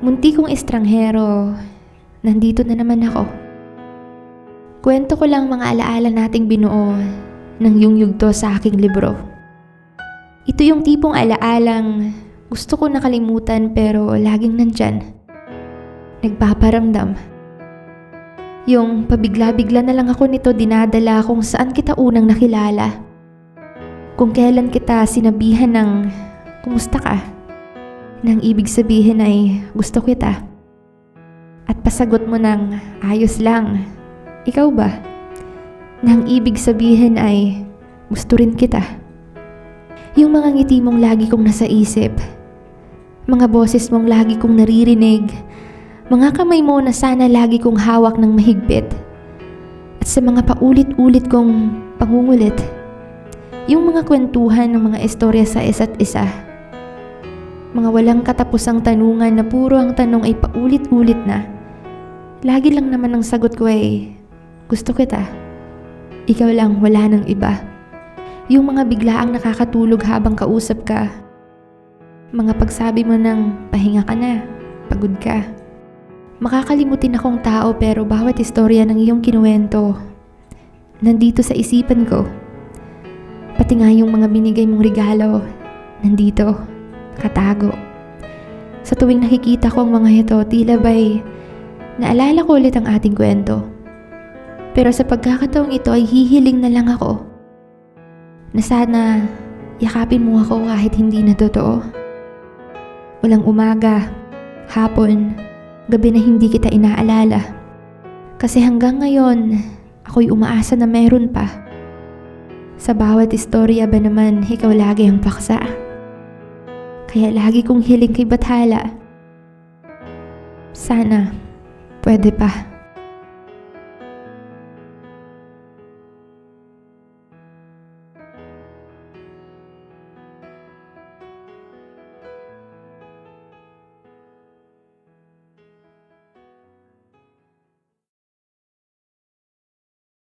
Munti kong estranghero, nandito na naman ako. Kwento ko lang mga alaala nating binuo ng yung yugto sa aking libro. Ito yung tipong alaalang gusto ko nakalimutan pero laging nandyan. Nagpaparamdam. Yung pabigla-bigla na lang ako nito dinadala kung saan kita unang nakilala. Kung kailan kita sinabihan ng kumusta ka? Nang ibig sabihin ay gusto kita. At pasagot mo ng ayos lang. Ikaw ba? Nang ibig sabihin ay gusto rin kita. Yung mga ngiti mong lagi kong nasa isip. Mga boses mong lagi kong naririnig. Mga kamay mo na sana lagi kong hawak ng mahigpit. At sa mga paulit-ulit kong pangungulit. Yung mga kwentuhan ng mga istorya sa isa't isa. Mga walang katapusang tanungan na puro ang tanong ay paulit-ulit na. Lagi lang naman ang sagot ko ay, gusto kita. Ikaw lang, wala nang iba. Yung mga biglaang nakakatulog habang kausap ka. Mga pagsabi mo ng pahinga ka na, pagod ka. Makakalimutin akong tao pero bawat istorya ng iyong kinuwento, nandito sa isipan ko. Pati nga yung mga binigay mong regalo, nandito, nakatago. Sa tuwing nakikita ko ang mga ito, tila ba'y naalala ko ulit ang ating kwento. Pero sa pagkakataong ito ay hihiling na lang ako na sana yakapin mo ako kahit hindi na totoo. Walang umaga, hapon, gabi na hindi kita inaalala. Kasi hanggang ngayon, ako'y umaasa na meron pa. Sa bawat istorya ba naman, ikaw lagi ang paksa. Kaya lagi kong hiling kay Bathala. Sana, pwede pa.